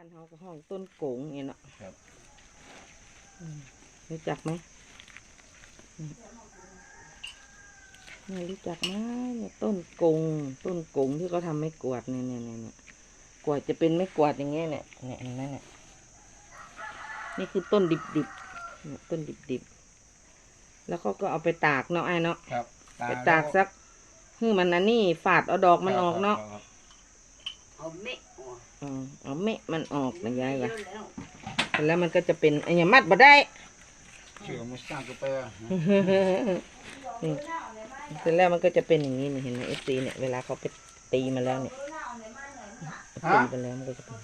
านเฮาก็ห้องต้นโกงอย่างเงี้ยเนาะครับอืมรู้จักไหมอืมเนี่ยรู้จักไหมเนี่ยต้นกง ต้นกงที่เขาทำไม่กวาดเนี่ยเนี่ยเนี่ยเนี่ยกวาดจะเป็นไม่กวาดอย่างเงี้ยเนี่ยเนี่ยเห็นไหมเนี่ยนี่คือต้นดิบดิบๆเนี่ยต้นดิบดิบๆแล้วเขาก็เอาไปตากเนาะไอ้เนาะครับไปตากสักคือมันอันนี้ฝาดเอาดอกมันออกเนาะครับเอาเมะ เอาเม่มันออกนะยายว่ะแล้วมันก็จะเป็นไอ้ยมัดบ่ได้เชื่อมุสตางกูไปอะนี่เสร็จแล้วมันก็จะเป็นอย่างนี้เห็นไหมเอฟซีเนี่ยเวลาเขาไปตีมาแล้วเนี่ยตีไปแล้วมันก็จะเป็น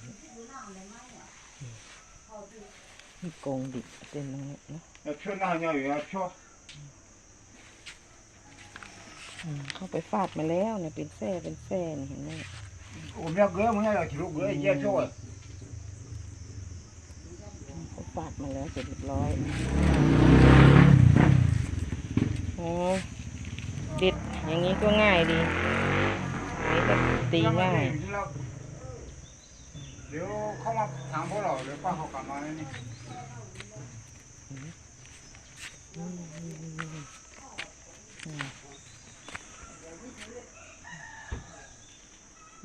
นี่กงดิบเส้นตรงนี้นะเช่วยหน้าเนี่ยอยู่นะช่อยเข้าไปฟาดมาแล้วเนี่ยเป็นแส้เป็นแส้เห็นไหม У меня г, у меня я киру г, я чё? เขาฝากมาแล้วเสร็จเรียบร้อยโอ้เด็ดอย่างนี้ก็ง่ายดีนนี้ก็ตีง่าย เดี๋ยวเข้ามาถามพวกเราเดี๋ยวป้าเขากลับมาแล้วนี่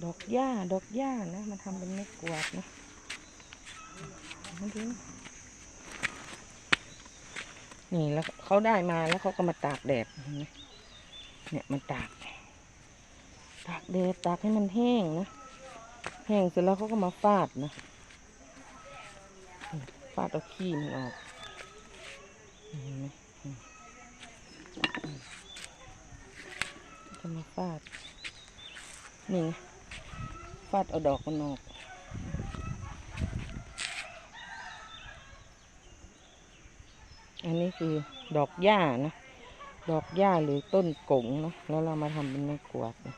ดอกหญ้าดอกหญ้านะมันทำเป็นไม้กวาดนะมาดูนี่แล้วเขาได้มาแล้วเขาก็มาตากแดดเห็นไหมเนี่ยมันตาก ตากแดดตากให้มันแห้งนะแห้งเสร็จแล้วเขาก็มาฟาดนะฟาดเอาขี้มันออกเห็นไหมจะมาฟาดนี่ ฟาดเอาดอกมันออกอันนี้คือดอกหญ้านะ ดอกหญ้าหรือต้นกงนะ แล้วเรามาทำเป็นไม้กวาดนะ